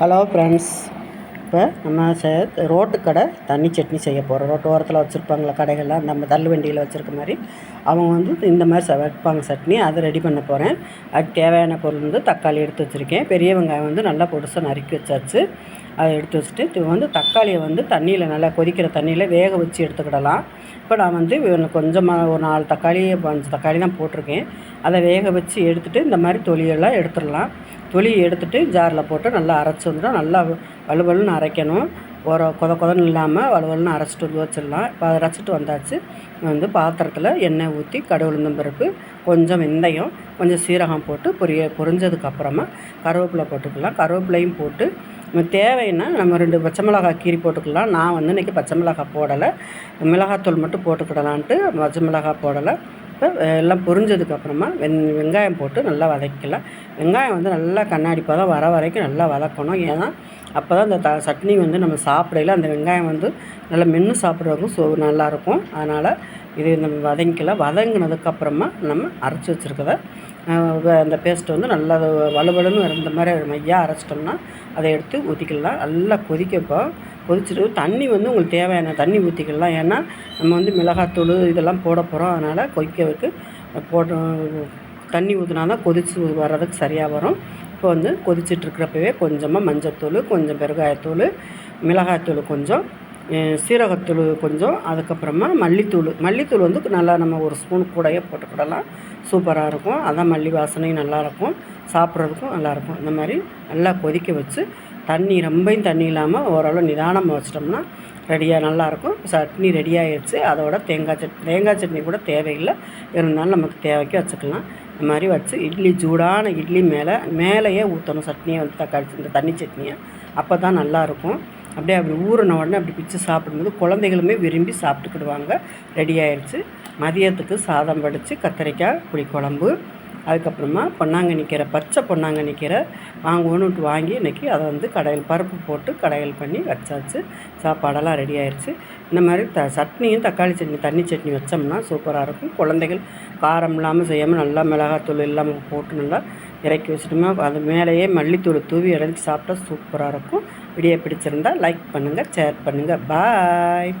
Hello friends இப்போ நம்ம செ ரோட்டு கடை தண்ணி சட்னி செய்ய போகிறோம் ரோட்டு ஓரத்தில் வச்சுருப்பாங்களா கடைகளில் நம்ம தள்ளு வண்டியில் வச்சுருக்க மாதிரி. அவங்க வந்து இந்த மாதிரி ச வைப்பாங்க சட்னி. அதை ரெடி பண்ண போகிறேன் அதுக்கு தேவையான பொருள் வந்து தக்காளி எடுத்து வச்சுருக்கேன். பெரிய வெங்காயம் வந்து நல்லா பொடிசாக நறுக்கி வச்சாச்சு. அதை எடுத்து வச்சுட்டு வந்து தக்காளியை வந்து தண்ணியில் நல்லா கொதிக்கிற தண்ணியில் வேக வச்சு எடுத்துக்கிடலாம். இப்போ நான் வந்து கொஞ்சமாக ஒரு நாலு தக்காளி அஞ்சு தக்காளி தான் போட்டிருக்கேன். அதை வேக வச்சு எடுத்துகிட்டு இந்த மாதிரி தொலியெல்லாம் எடுத்துடலாம். தொலியை எடுத்துகிட்டு ஜாரில் போட்டு நல்லா அரைச்சி வந்துடும் நல்லா வலுவலுன்னு அரைக்கணும். ஒரு கொத கொதன்னு இல்லாமல் வலுவலுன்னு அரைச்சிட்டு வந்து வச்சிடலாம். இப்போ அதை அரைச்சிட்டு வந்தாச்சு. வந்து பாத்திரத்தில் எண்ணெய் ஊற்றி கடவுளுந்தம் பருப்பு கொஞ்சம் வெந்தயம் கொஞ்சம் சீரகம் போட்டு பொரிய பொரிஞ்சதுக்கப்புறமா கருவேப்பிலை போட்டுக்கலாம். கருவேப்பிலையும் போட்டு தேவைன்னா நம்ம ரெண்டு பச்சை மிளகாய் கீரி போட்டுக்கலாம். நான் வந்து இன்றைக்கி பச்சை மிளகாய் போடலை. மிளகாத்தூள் மட்டும் போட்டுக்கிடலான்ட்டு பச்சை மிளகாய் போடலை. இப்போ எல்லாம் பொரிஞ்சதுக்கப்புறமா வெங் வெங்காயம் போட்டு நல்லா வதக்கலாம் வெங்காயம் வந்து நல்லா கண்ணாடி பதம் வர வரைக்கும் நல்லா வதக்கணும். ஏன்னா அப்போ தான் இந்த த சட்னி வந்து நம்ம சாப்பிடையில அந்த வெங்காயம் வந்து நல்லா மென்று சாப்பிட்றதுக்கும் சோ நல்லாயிருக்கும். அதனால் இது நம்ம வதங்கிக்கலாம் வதங்கினதுக்கப்புறமா நம்ம அரைச்சி வச்சுருக்கதை அந்த பேஸ்ட் வந்து நல்லா வலுவலுன்னு இருந்த மாதிரி மையாக அரைச்சிட்டோம்னா அதை எடுத்து ஊற்றிக்கலாம் நல்லா கொதிக்கப்போ கொதிச்சுட்டு தண்ணி வந்து உங்களுக்கு தேவையான தண்ணி ஊற்றிக்கலாம் ஏன்னா நம்ம வந்து மிளகாத்தூள் இதெல்லாம் போட போகிறோம் அதனால் கொதிக்க வைக்க தண்ணி ஊற்றினா தான் கொதித்து வர்றதுக்கு சரியாக வரும். இப்போ வந்து கொதிச்சிட்ருக்கிறப்பவே கொஞ்சமாக மஞ்சத்தூள் கொஞ்சம் பெருகாயத்தூள் மிளகாய்த்தூள் கொஞ்சம் சீரகத்தூள் கொஞ்சம் அதுக்கப்புறமா மல்லித்தூள். மல்லித்தூள் வந்து நல்லா நம்ம ஒரு ஸ்பூன் கூடையே போட்டுக்கிடலாம் சூப்பராக இருக்கும். அதான் மல்லி வாசனையும் நல்லாயிருக்கும் சாப்பிட்றதுக்கும் நல்லாயிருக்கும் இந்த மாதிரி நல்லா கொதிக்க வச்சு தண்ணி ரொம்பையும் தண்ணி இல்லாமல் ஓரளவு நிதானமாக வச்சிட்டோம்னா ரெடியாக நல்லாயிருக்கும் சட்னி ரெடி ஆகிடுச்சு அதோட தேங்காய் சட்னி தேங்காய் சட்னி கூட தேவையில்லை. இருந்தாலும் நமக்கு தேவைக்கு வச்சுக்கலாம். இந்த மாதிரி வச்சு இட்லி சூடான இட்லி மேலே மேலேயே ஊற்றணும் சட்னியை வந்து தக்காளி இந்த தண்ணி சட்னியை. அப்போ தான் நல்லாயிருக்கும் அப்படியே அப்படி ஊறின உடனே அப்படி பிச்சு சாப்பிடும்போது குழந்தைகளுமே விரும்பி சாப்பிட்டுக்கிடுவாங்க. ரெடி ஆயிடுச்சு மதியத்துக்கு சாதம் வடித்து கத்திரிக்காய் புளிக்குழம்பு அதுக்கப்புறமா பொன்னாங்கண்ணி கீரை பச்சை பொன்னாங்கண்ணி கீரை வாங்குவோன்னு வாங்கி இன்றைக்கி அதை வந்து கடையில் பருப்பு போட்டு கடையில் பண்ணி வச்சாச்சு. சாப்பாடெல்லாம் ரெடி ஆயிடுச்சு இந்த மாதிரி த சட்னியும் தக்காளி சட்னி தண்ணி சட்னி வச்சோம்னா சூப்பராக இருக்கும். குழந்தைகள் காரம் இல்லாமல் செய்யாமல் நல்லா மிளகாத்தூள் இல்லாமல் போட்டு நல்லா இறக்கி வச்சுட்டோம்னா அது மேலேயே மல்லித்தூள் தூவி இறங்கி சாப்பிட்டா சூப்பராக இருக்கும். வீடியோ பிடிச்சிருந்தா லைக் பண்ணுங்கள் ஷேர் பண்ணுங்கள் பாய்